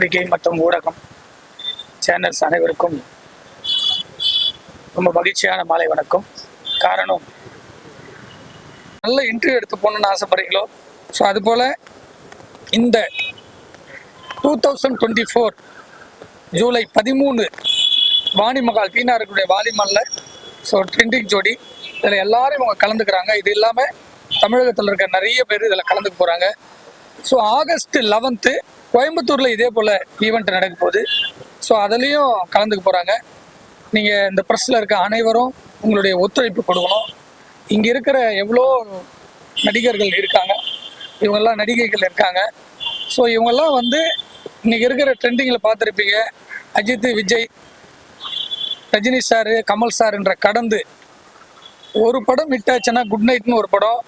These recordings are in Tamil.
பத்திரிகை மற்றும் ஊடகம் சேனல்ஸ் அனைவருக்கும் ரொம்ப மகிழ்ச்சியான மாலை வணக்கம். காரணம் நல்ல இன்டர்வியூ எடுத்து போகணுன்னு ஆசைப்படுறீங்களோ? ஸோ அதுபோல் இந்த டூ தௌசண்ட் டுவெண்ட்டி ஃபோர் ஜூலை பதிமூணு வாணிமகால் பீனாருக்குடைய வாலிமல்ல ஸோ ட்ரெண்டிங் ஜோடி. இதில் எல்லாரும் இவங்க கலந்துக்கிறாங்க. இது இல்லாமல் தமிழகத்தில் இருக்க நிறைய பேர் இதில் கலந்துக்க போகிறாங்க ஸோ ஆகஸ்ட் லெவன்த்து கோயம்புத்தூரில் இதே போல் ஈவெண்ட் நடக்க போகுது. ஸோ அதுலேயும் கலந்துக்க போகிறாங்க நீங்கள் இந்த ப்ரெஸ்ஸில் இருக்க அனைவரும் உங்களுடைய ஒத்துழைப்பு கொடுக்கணும். இங்கே இருக்கிற எவ்வளோ நடிகர்கள் இருக்காங்க. இவங்கெல்லாம் நடிகைகள் இருக்காங்க. ஸோ இவங்கெல்லாம் வந்து இன்னைக்கு இருக்கிற ட்ரெண்டிங்கில் பார்த்துருப்பீங்க. அஜித் விஜய் ரஜினி சார் கமல் சார்ன்ற கடந்து ஒரு படம் ஹிட் ஆச்சுன்னா குட் நைட்னு ஒரு படம்.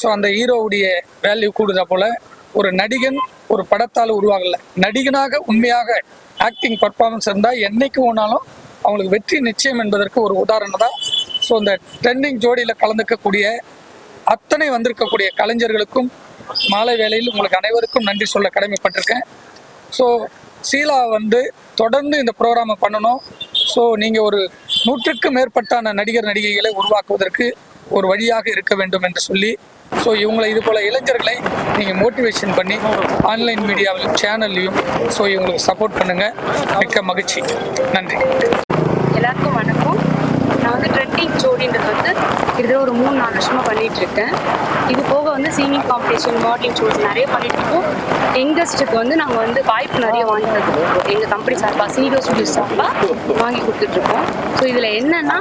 ஸோ அந்த ஹீரோவுடைய வேல்யூ கூடுதா போல் ஒரு நடிகன் ஒரு படத்தால் உருவாகல. நடிகனாக உண்மையாக ஆக்டிங் பர்ஃபார்மன்ஸ் இருந்தால் என்னைக்கு போனாலும் அவங்களுக்கு வெற்றி நிச்சயம் என்பதற்கு ஒரு உதாரணம் தான். ஸோ இந்த ட்ரெண்டிங் ஜோடியில் கலந்துக்கக்கூடிய அத்தனை வந்திருக்கக்கூடிய கலைஞர்களுக்கும் மாலை வேளையில் உங்களுக்கு அனைவருக்கும் நன்றி சொல்ல கடமைப்பட்டிருக்கேன். ஸோ சீலா வந்து தொடர்ந்து இந்த ப்ரோக்ராமை பண்ணணும். ஸோ நீங்கள் ஒரு நூற்றுக்கும் மேற்பட்டான நடிகர் நடிகைகளை உருவாக்குவதற்கு ஒரு வழியாக இருக்க வேண்டும் என்று சொல்லி ஸோ இவங்களை இது போல இளைஞர்களை நீங்கள் மோட்டிவேஷன் பண்ணி ஆன்லைன் மீடியாவிலும் சேனல்லையும் ஸோ இவங்களுக்கு சப்போர்ட் பண்ணுங்கள் மிக்க மகிழ்ச்சி. நன்றி. எல்லாருக்கும் வணக்கம். நான் வந்து ட்ரெண்டிங் அப்படின்றது வந்து கிட்டத்தட்ட ஒரு மூணு நாலு வருஷமாக பண்ணிட்டு இருக்கேன் இது போக வந்து சிங்கிங் காம்படிஷன் மாடலிங் ஷோஸ் நிறைய பண்ணிட்டு இருக்கோம் யங்கஸ்ட்டுக்கு வந்து நாங்கள் வந்து வாய்ப்பு நிறைய வாங்கி தந்துருக்கோம் எங்கள் கம்பெனி சார்பாக சீடியோ ஸ்டுடியோ சார்பாக வாங்கி கொடுத்துட்ருக்கோம் ஸோ இதில் என்னன்னா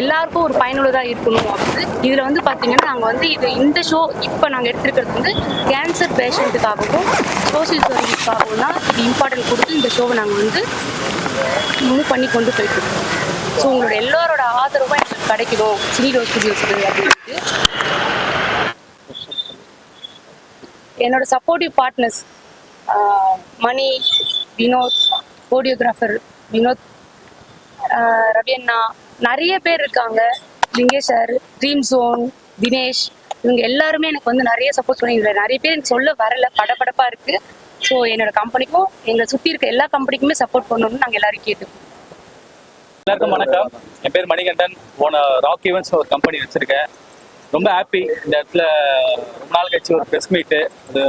எல்லாருக்கும் ஒரு பயனுள்ளதாக இருக்கணும் அப்படின்னு. இதில் வந்து பார்த்தீங்கன்னா நாங்கள் வந்து இது இந்த ஷோ இப்போ நாங்கள் எடுத்துருக்கிறது வந்து கேன்சர் பேஷண்ட்டுக்காகவும் சோசியல் சர்வீஸ்க்காகவும் தான் இது இம்பார்ட்டன்ட் கொடுத்து இந்த ஷோவை நாங்கள் வந்து மூவ் பண்ணி கொண்டு போயிட்டு இருக்கோம் ஸோ உங்களோட எல்லாரோட ஆதரவும் எனக்கு கிடைக்கணும். சினிடோ ஸ்டுடியோஸ்க்கு அப்படின்ட்டு என்னோட supportive partners Mani Vinod choreographer Vinod ஆஹ் ரவி அண்ணா நிறைய பேர் இருக்காங்க. Lingesh sir dream zone Dinesh இவங்க எல்லாருமே எனக்கு வந்து நிறைய சப்போர்ட் பண்ணி நிறைய பேர் எனக்கு சொல்ல வரல படபடப்பா இருக்கு. ஸோ என்னோட கம்பெனிக்கும் எங்களை சுற்றி இருக்க எல்லா கம்பெனிக்குமே சப்போர்ட் பண்ணணும்னு நாங்கள் எல்லாரும் கேட்டுக்கோம். எல்லாருக்கும் வணக்கம். என் பேர் மணிகண்டன். போன ராக் ஈவெண்ட்ஸ் ஒரு கம்பெனி வச்சிருக்கேன். ரொம்ப ஹாப்பி இந்த இடத்துல ரொம்ப நாள் கழிச்சு ஒரு ப்ரெஸ் மீட்டு அது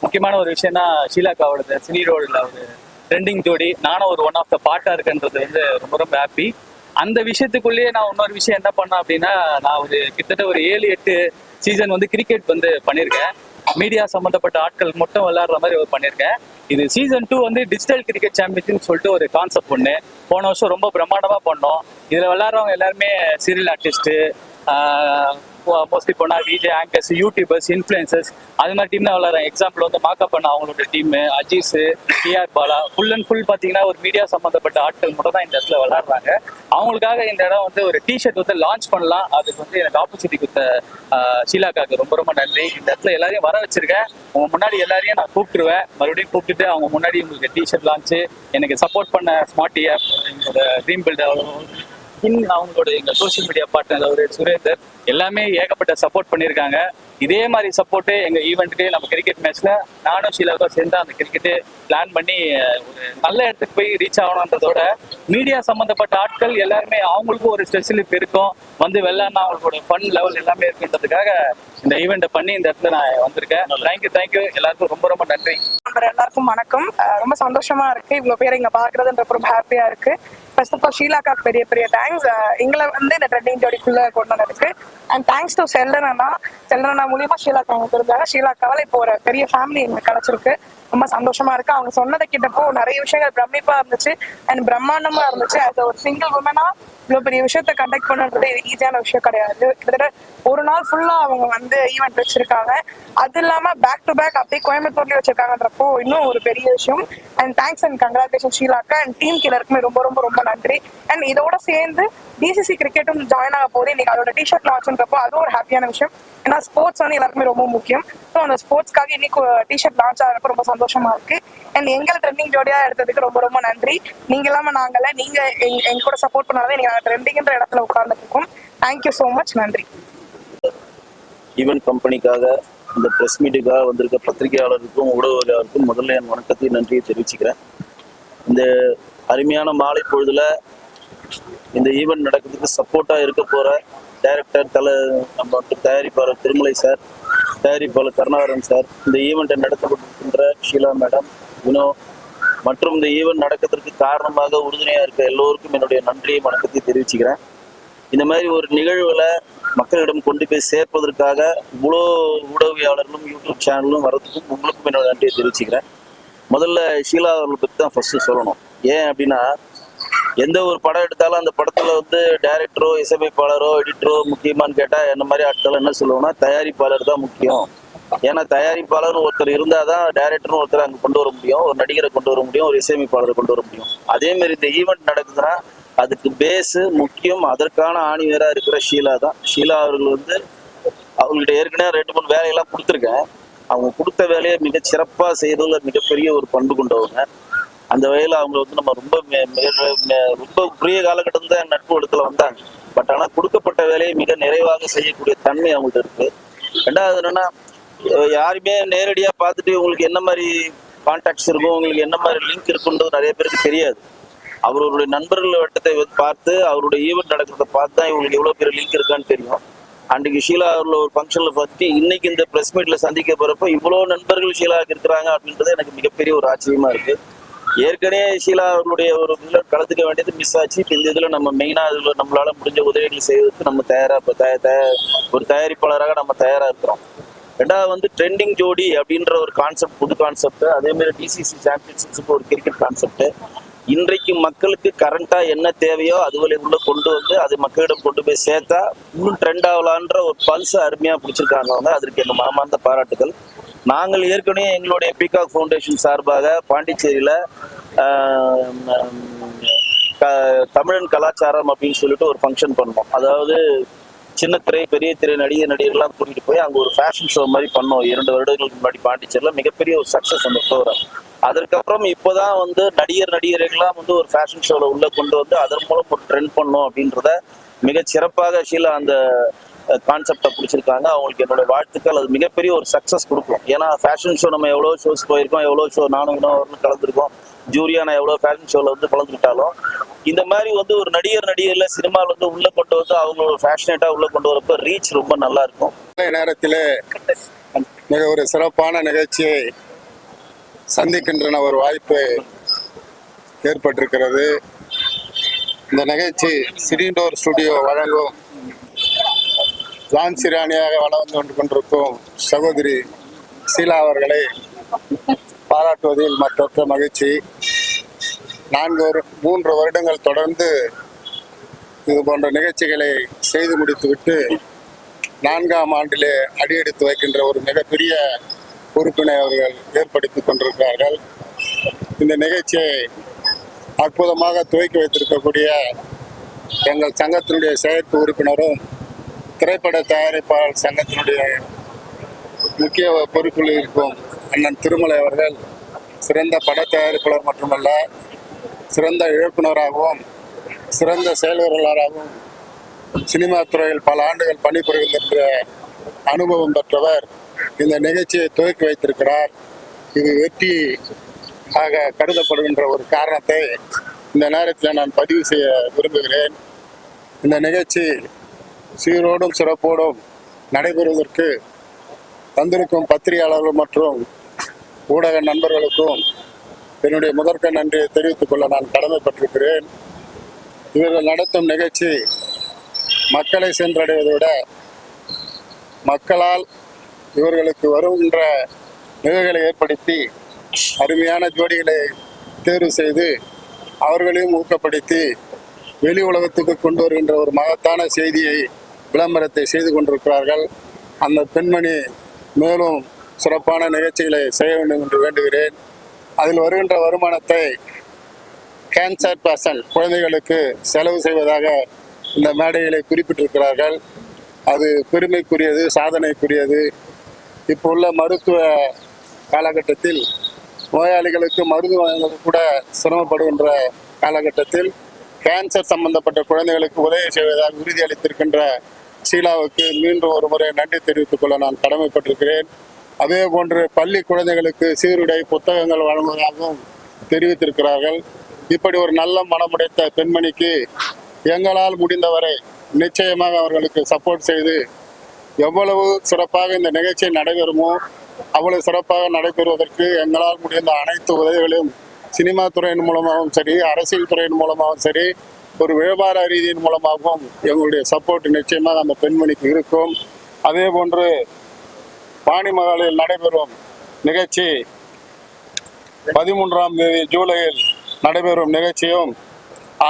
முக்கியமான ஒரு விஷயம்னா ஷீலாக்காவோட சினி ரோடில் ஒரு ட்ரெண்டிங் ஜோடி. நானும் ஒரு ஒன் ஆஃப் த பாட்டாக இருக்குன்றது வந்து ரொம்ப ரொம்ப ஹாப்பி அந்த விஷயத்துக்குள்ளேயே நான் இன்னொரு விஷயம் என்ன பண்ணேன் அப்படின்னா நான் ஒரு கிட்டத்தட்ட ஒரு ஏழு எட்டு சீசன் வந்து கிரிக்கெட் வந்து பண்ணியிருக்கேன். மீடியா சம்மந்தப்பட்ட ஆட்கள் மட்டும் விளையாடுற மாதிரி பண்ணியிருக்கேன். இது சீசன் டூ வந்து டிஜிட்டல் கிரிக்கெட் சாம்பியன்ஷிப் சொல்லிட்டு ஒரு கான்செப்ட் ஒன்று போன வருஷம் ரொம்ப பிரம்மாண்டமாக பண்ணோம். இதில் விளையாடுறவங்க எல்லாருமே சீரியல் ஆர்டிஸ்ட்டு மோஸ்ட்லி போனால் விஜய் ஆங்கர்ஸ் யூடியூபர்ஸ் இன்ஃப்ளூயன்சர்ஸ் அது மாதிரி டீம் தான் விளாட்றாங்க எக்ஸாம்பிள் வந்து மாக்கப் பண்ண அவங்களோட team Aziz TR Bala full and full பார்த்தீங்கன்னா ஒரு மீடியா சம்மந்தப்பட்ட ஆட்கள் மட்டும் தான் இந்த இடத்துல விளாட்றாங்க அவங்களுக்காக இந்த இடம் வந்து ஒரு டிஷர்ட் வந்து லான்ச் பண்ணலாம். அதுக்கு வந்து எனக்கு ஆப்பர்ச்சுனிட்டி கொடுத்த ஷீலாக்காக்கு ரொம்ப ரொம்ப நன்றி. இந்த இடத்துல எல்லாரையும் வர வச்சிருக்கேன். உங்க முன்னாடி எல்லாரையும் நான் கூப்பிட்டுருவேன். மறுபடியும் கூப்பிட்டுட்டு அவங்க முன்னாடி உங்களுக்கு டிஷர்ட் லான்ச்சு எனக்கு சப்போர்ட் பண்ண ஸ்மார்ட் இயர் என்னோட ட்ரீம் பில்டர் இன்னும் அவங்களோட எங்க சோஷியல் மீடியா பார்ட்னர் அவரு சுரேந்தர் எல்லாமே ஏகப்பட்ட சப்போர்ட் பண்ணியிருக்காங்க. இதே மாதிரி சப்போர்ட்டு எங்க ஈவெண்ட்டுக்கு நம்ம கிரிக்கெட் மேட்ச்ல நானும் ஷீலாவும் சேர்ந்து அந்த கிரிக்கெட்டு பிளான் பண்ணி ஒரு நல்ல இடத்துக்கு போய் ரீச் ஆகணுன்றதோட மீடியா சம்பந்தப்பட்ட ஆட்கள் எல்லாருமே அவங்களுக்கும் ஒரு ஸ்பெஷலிப் இருக்கும். வந்து வெள்ளாண்ணா அவங்களோட ஃபன் லெவல் எல்லாமே இருக்குன்றதுக்காக இந்த ஈவெண்ட்டை பண்ணி இந்த இடத்துல நான் வந்திருக்கேன். தேங்க்யூ தேங்க்யூ எல்லாருக்கும் ரொம்ப ரொம்ப நன்றி. எல்லாருக்கும் வணக்கம். ரொம்ப சந்தோஷமா இருக்கு. இவ்வளவு பேர் இங்க பாக்குறதுன்ற ரொம்ப ஹாப்பியா இருக்கு. ஃபர்ஸ்ட் ஆஃப் ஆல் ஷீலாக்கா பெரிய பெரிய தேங்க்ஸ் எங்களை வந்து இந்த ட்ரெண்டிங் ஜோடிக்குள்ள கொண்டு வந்திருக்கு அண்ட் தேங்க்ஸ் டு செல்டன் செல்லனா மூலியமா ஷீலாக்கா அவங்க இருந்தாங்க ஷீலாக்காவில் இப்போ ஒரு பெரிய ஃபேமிலி எங்களுக்கு கிடைச்சிருக்கு. ரொம்ப சந்தோஷமா இருக்கு. அவங்க சொன்னதை கிட்டப்போ நிறைய விஷயங்கள் பிரமிப்பா இருந்துச்சு. அண்ட் பிரம்மாண்டமா இருந்துச்சு. அது ஒரு சிங்கிள் உமனா இவ்வளவு பெரிய விஷயத்த கண்டக்ட் பண்ணுறது ஈஸியான விஷயம் கிடையாது. கிட்டத்தட்ட ஒரு நாள் ஃபுல்லா அவங்க வந்து ஈவெண்ட் வச்சிருக்காங்க. அது இல்லாம பேக் டு பேக் அப்படியே கோயம்புத்தூர்ல வச்சிருக்காங்கன்றப்போ இன்னும் ஒரு பெரிய விஷயம். அண்ட் தேங்க்ஸ் அண்ட் கங்க்ராச்சுலேஷன் ஷீலாக்கா. அண்ட் டீம் எல்லாருக்குமே ரொம்ப ரொம்ப ரொம்ப நன்றி. அண்ட் இதோட சேர்ந்து டிசிசி கிரிக்கெட்டும் ஜாயின் ஆக போது இன்னைக்கு அதோட டிஷர்ட் லான்ச்ன்றப்போ அதுவும் ஒரு ஹாப்பியான விஷயம். ஏன்னா ஸ்போர்ட்ஸ் வந்து எல்லாருக்குமே ரொம்ப முக்கியம். ஸோ அந்த ஸ்போர்ட்ஸ்க்காக இன்னைக்கு டிஷர்ட் லான்ச் ஆகிறப்ப ரொம்ப சந்தோஷமா இருக்கு. அண்ட் எங்களை ட்ரெண்டிங் ஜோடியா எடுத்ததுக்கு ரொம்ப ரொம்ப நன்றி. நீங்க இல்லாம நாங்கள நீங்க எங்க எங்க கூட சப்போர்ட் பண்ணாதான் நீங்க ட்ரெண்டிங்ன்ற இடத்துல உட்கார்ந்துருக்கோம். தேங்க்யூ ஸோ மச் நன்றி. ஈவென்ட் கம்பெனிக்காக இந்த ப்ரெஸ் மீட்டுக்காக வந்திருக்க பத்திரிகையாளருக்கும் ஊடகவியலாளருக்கும் முதல்ல என் வணக்கத்தையும் நன்றியை தெரிவிச்சுக்கிறேன். இந்த அருமையான மாலை பொழுதுல இந்த ஈவெண்ட் நடக்கிறதுக்கு சப்போர்ட்டாக இருக்க போகிற டைரக்டர் தலை நம்ம வந்து தயாரிப்பாளர் திருமலை சார் தயாரிப்பாளர் கருணாகரன் சார் இந்த ஈவெண்ட்டை நடத்தப்பட்டிருக்கின்ற ஷீலா மேடம் வினோ மற்றும் இந்த ஈவெண்ட் நடக்கிறதுக்கு காரணமாக உறுதுணையாக இருக்க எல்லோருக்கும் என்னுடைய நன்றியை வணக்கத்தை தெரிவிச்சுக்கிறேன். இந்த மாதிரி ஒரு நிகழ்வுல மக்களிடம் கொண்டு போய் சேர்ப்பதற்காக இவ்வளோ ஊடகவியாளர்களும் யூடியூப் சேனலும் வரதுக்கும் உங்களுக்கும் என்னோட நன்றியை தெரிவிச்சுக்கிறேன். முதல்ல ஷீலா அவர்களை பற்றி தான் ஃபர்ஸ்ட் சொல்லணும். ஏன் அப்படின்னா எந்த ஒரு படம் எடுத்தாலும் அந்த படத்துல வந்து டைரக்டரோ இசையமைப்பாளரோ எடிட்டரோ முக்கியமான்னு கேட்டா என்ன மாதிரி ஆட்கள் என்ன சொல்லுவோம்னா தயாரிப்பாளர் தான் முக்கியம். ஏன்னா தயாரிப்பாளர்னு ஒருத்தர் இருந்தாதான் டைரக்டர்னு ஒருத்தர் அங்க கொண்டு வர முடியும் ஒரு நடிகரை கொண்டு வர முடியும் ஒரு இசையமைப்பாளரை கொண்டு வர முடியும். அதே மாதிரி இந்த ஈவெண்ட் நடக்குதுன்னா அதுக்கு பேஸ் முக்கியம் அதற்கான ஆணிவேரா இருக்கிற ஷீலா தான். ஷீலா அவர்கள் வந்து அவங்கள்ட்ட ஏற்கனவே ரெண்டு மூணு வேலையெல்லாம் கொடுத்துருக்கேன். அவங்க கொடுத்த வேலையை மிக சிறப்பாக செய்யறதுல மிகப்பெரிய ஒரு பண்பு கொண்டவங்க. அந்த வகையில் அவங்களை வந்து நம்ம ரொம்ப ரொம்ப குறுகிய காலகட்டம் தான் நட்பு இடத்துல வந்தாங்க. பட் ஆனால் கொடுக்கப்பட்ட வேலையை மிக நிறைவாக செய்யக்கூடிய தன்மை அவங்கள்ட்ட இருக்கு. ரெண்டாவது என்னன்னா யாருமே நேரடியாக பார்த்துட்டு உங்களுக்கு என்ன மாதிரி கான்டாக்ட்ஸ் இருக்கும் உங்களுக்கு என்ன மாதிரி லிங்க் இருக்குன்றது நிறைய பேருக்கு தெரியாது. அவருடைய நண்பர்கள் வட்டத்தை பார்த்து அவருடைய ஈவெண்ட் நடக்கிறத பார்த்து தான் இவங்களுக்கு எவ்வளோ பேர் லிங்க் இருக்கான்னு தெரியும். அன்றைக்கு ஷீலா அவர்ல ஒரு ஃபங்க்ஷனில் பற்றி இன்னைக்கு இந்த ப்ரெஸ் மீட்டில் சந்திக்க போகிறப்ப இவ்வளோ நண்பர்கள் ஷீலாவுக்கு இருக்கிறாங்க அப்படின்றது எனக்கு மிகப்பெரிய ஒரு ஆச்சரியமா இருக்கு. ஏற்கனவே ஷீலா அவர்களுடைய ஒரு இதில் கலந்துக்க வேண்டியது மிஸ் ஆச்சு. இப்போ இந்த இதில் நம்ம மெயினாக இதில் நம்மளால முடிஞ்ச உதவிகள் செய்வதற்கு நம்ம தயாராக இப்போ தய தய- ஒரு தயாரிப்பாளராக நம்ம தயாராக இருக்கிறோம். ரெண்டாவது வந்து ட்ரெண்டிங் ஜோடி அப்படின்ற ஒரு கான்செப்ட் புது கான்செப்ட் அதே மாதிரி டிசிசி சாம்பியன்ஷிப்ஸுக்கு ஒரு கிரிக்கெட் கான்செப்ட் இன்றைக்கு மக்களுக்கு கரண்டா என்ன தேவையோ அதுவரை உள்ள கொண்டு வந்து அது மக்களிடம் கொண்டு போய் சேர்த்தா இன்னும் ட்ரெண்ட் ஆகலான்ற ஒரு பல்ஸ் அருமையா பிடிச்சிருக்காங்க. அவங்க அதற்கு எங்க மாமாந்த பாராட்டுகள். நாங்கள் ஏற்கனவே எங்களுடைய பீகாக் ஃபவுண்டேஷன் சார்பாக பாண்டிச்சேரியில் க- தமிழன் கலாச்சாரம் அப்படின்னு சொல்லிட்டு ஒரு ஃபங்க்ஷன் பண்ணோம். அதாவது சின்ன திரை பெரிய திரை நடிகர் நடிகர்லாம் கூட்டிகிட்டு போய் அங்கே ஒரு ஃபேஷன் ஷோ மாதிரி பண்ணோம். இரண்டு வருடங்களுக்கு முன்னாடி பாண்டிச்சேரியில் மிகப்பெரிய ஒரு சக்ஸஸ் அந்த ப்ரோக்ராம் அதற்கப்புறம் இப்போதான் வந்து நடிகர் நடிகர்கள்லாம் வந்து ஒரு ஃபேஷன் ஷோவில் உள்ளே கொண்டு வந்து அதன் மூலம் ஒரு ட்ரெண்ட் பண்ணோம் அப்படின்றத மிக சிறப்பாக ஷீலா அந்த கான்செப்டை பிடிச்சிருக்காங்க. அவங்களுக்கு என்னோட வாழ்த்துக்கள். அது மிகப்பெரிய ஒரு சக்சஸ் கொடுக்கும். ஏன்னா ஃபேஷன் ஷோ நம்ம எவ்வளோ ஷோஸ் போயிருக்கோம் எவ்வளோ ஷோ நானும் இன்னும் கலந்துருக்கோம். ஜூரியா நான் எவ்வளோ ஃபேஷன் ஷோவில் வந்து கலந்துக்கிட்டாலும் இந்த மாதிரி வந்து ஒரு நடிகர் நடிகர்ல சினிமாவில் வந்து உள்ள கொண்டு வந்து அவங்க ஒரு ஃபேஷனேட்டாக உள்ள கொண்டு வரப்ப ரீச் ரொம்ப நல்லா இருக்கும். நேரத்தில் மிக ஒரு சிறப்பான நிகழ்ச்சியை சந்திக்கின்றன ஒரு வாய்ப்பு ஏற்பட்டிருக்கிறது. இந்த நிகழ்ச்சி சிறிண்டோர் ஸ்டுடியோ வழங்கும் ஜான்சி ராணியாக வளர்ந்து கொண்டு கொண்டிருக்கும் சகோதரி சீலா அவர்களை பாராட்டுவதில் மற்றற்ற மகிழ்ச்சி. நான்கு ஒரு மூன்று வருடங்கள் தொடர்ந்து இது போன்ற நிகழ்ச்சிகளை செய்து முடித்துவிட்டு நான்காம் ஆண்டிலே அடியெடுத்து வைக்கின்ற ஒரு மிகப்பெரிய பொறுப்பினை அவர்கள் ஏற்படுத்தி கொண்டிருக்கிறார்கள். இந்த நிகழ்ச்சியை அற்புதமாக துவக்கி வைத்திருக்கக்கூடிய எங்கள் சங்கத்தினுடைய செயற்கை உறுப்பினரும் திரைப்பட தயாரிப்பாளர் சங்கத்தினுடைய முக்கிய பொறுப்பில் இருக்கும் அண்ணன் திருமலை அவர்கள் சிறந்த பட தயாரிப்பாளர் மட்டுமல்ல சிறந்த இயக்குனராகவும் சிறந்த செயல்வர்களாகவும் சினிமா துறையில் பல ஆண்டுகள் பணிபுரிகின்ற அனுபவம் பெற்றவர் இந்த நிகழ்ச்சியை துவக்கி வைத்திருக்கிறார். இது வெற்றி ஆக கருதப்படுகின்ற ஒரு காரணத்தை இந்த நேரத்தில் நான் பதிவு செய்ய விரும்புகிறேன். இந்த நிகழ்ச்சி சீரோடும் சிறப்போடும் நடைபெறுவதற்கு வந்திருக்கும் பத்திரிகையாளர்கள் மற்றும் ஊடக நண்பர்களுக்கும் என்னுடைய முதற்க நன்றியை தெரிவித்துக் கொள்ள நான் கடமைப்பட்டிருக்கிறேன். இவர்கள் நடத்தும் நிகழ்ச்சி மக்களை சென்றடைவதை விட மக்களால் இவர்களுக்கு வருகின்ற நிகழ்களை ஏற்படுத்தி அருமையான ஜோடிகளை தேர்வு செய்து அவர்களையும் ஊக்கப்படுத்தி வெளி உலகத்துக்கு கொண்டு வருகின்ற ஒரு மகத்தான செய்தியை விளம்பரத்தை செய்து கொண்டிருக்கிறார்கள். அந்த பெண்மணி மேலும் சிறப்பான நிகழ்ச்சிகளை செய்ய வேண்டும் என்று வேண்டுகிறேன். அதில் வருகின்ற வருமானத்தை கேன்சர் பர்சன் குழந்தைகளுக்கு செலவு செய்வதாக இந்த மேடைகளை குறிப்பிட்டிருக்கிறார்கள். அது பெருமைக்குரியது சாதனைக்குரியது. இப்போ உள்ள மருத்துவ காலகட்டத்தில் நோயாளிகளுக்கு மருந்து வாங்குவது கூட சிரமப்படுகின்ற காலகட்டத்தில் கேன்சர் சம்பந்தப்பட்ட குழந்தைகளுக்கு உதவி செய்வதாக உறுதியளித்திருக்கின்ற ஷீலாவுக்கு மீண்டும் ஒரு முறை நன்றி தெரிவித்துக் கொள்ள நான் கடமைப்பட்டிருக்கிறேன். அதே போன்று பள்ளி குழந்தைகளுக்கு சீருடை புத்தகங்கள் வழங்குவதாகவும் தெரிவித்திருக்கிறார்கள். இப்படி ஒரு நல்ல மனமுடைத்த பெண்மணிக்கு எங்களால் முடிந்தவரை நிச்சயமாக அவர்களுக்கு சப்போர்ட் செய்து எவ்வளவு சிறப்பாக இந்த நிகழ்ச்சி நடைபெறுமோ அவ்வளவு சிறப்பாக நடைபெறுவதற்கு எங்களால் முடிந்த அனைத்து உதவிகளையும் சினிமா துறையின் மூலமாகவும் சரி அரசியல் துறையின் மூலமாகவும் சரி ஒரு வியாபார ரீதியின் மூலமாகவும் எங்களுடைய சப்போர்ட் நிச்சயமாக அந்த பெண்மணிக்கு இருக்கும். அதே போன்று பாணிமகாலில் நடைபெறும் நிகழ்ச்சி பதிமூன்றாம் தேதி ஜூலையில் நடைபெறும் நிகழ்ச்சியும்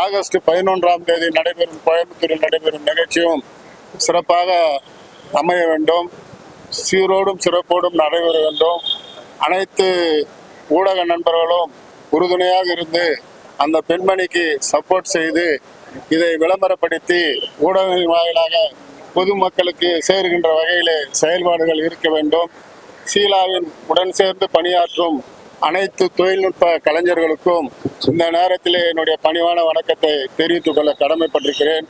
ஆகஸ்ட் பதினொன்றாம் தேதி நடைபெறும் கோயம்புத்தூரில் நடைபெறும் நிகழ்ச்சியும் சிறப்பாக அமைய வேண்டும். சீரோடும் சிறப்போடும் நடைபெற வேண்டும். அனைத்து ஊடக நண்பர்களும் உறுதுணையாக இருந்து அந்த பெண்மணிக்கு சப்போர்ட் செய்து இதை விளம்பரப்படுத்தி ஊடகங்களின் வாயிலாக பொதுமக்களுக்கு சேர்கின்ற வகையிலே செயல்பாடுகள் இருக்க வேண்டும். சீலாவின் உடன் சேர்ந்து பணியாற்றும் அனைத்து தொழில்நுட்ப கலைஞர்களுக்கும் இந்த நேரத்திலே என்னுடைய பணிவான வணக்கத்தை தெரிவித்துக் கொள்ள கடமைப்பட்டிருக்கிறேன்.